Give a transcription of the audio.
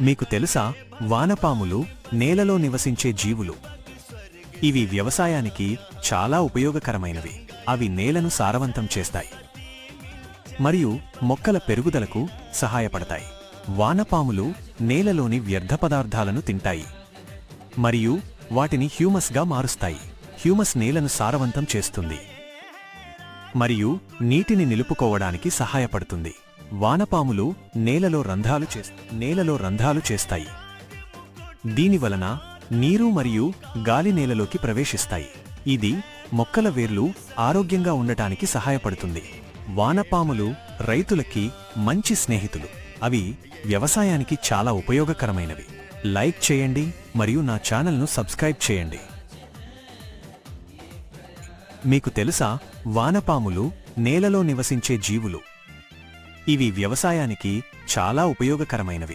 మీకు తెలుసా? వానపాములు నేలలో నివసించే జీవులు. ఇవి వ్యవసాయానికి చాలా ఉపయోగకరమైనవి. అవి నేలను సారవంతం చేస్తాయి. మరియు మొక్కల పెరుగుదలకు సహాయపడతాయి. వానపాములు నేలలోని వ్యర్థ పదార్థాలను తింటాయి. మరియు వాటిని హ్యూమస్గా మారుస్తాయి. హ్యూమస్ నేలను సారవంతం చేస్తుంది. మరియు నీటిని నిలుపుకోవడానికి సహాయపడుతుంది. వానపాములు నేలలో రంధ్రాలు చేస్ నేలలో రంధ్రాలు చేస్తాయి. దీనివలన నీరు మరియు గాలి నేలలోకి ప్రవేశిస్తాయి. ఇది మొక్కల వేర్లు ఆరోగ్యంగా ఉండటానికి సహాయపడుతుంది. వానపాములు రైతులకి మంచి స్నేహితులు. అవి వ్యవసాయానికి చాలా ఉపయోగకరమైనవి. లైక్ చేయండి మరియు నా ఛానల్ను సబ్స్క్రైబ్ చేయండి. మీకు తెలుసా? వానపాములు నేలలో నివసించే జీవులు. ఇవి వ్యవసాయానికి చాలా ఉపయోగకరమైనవి.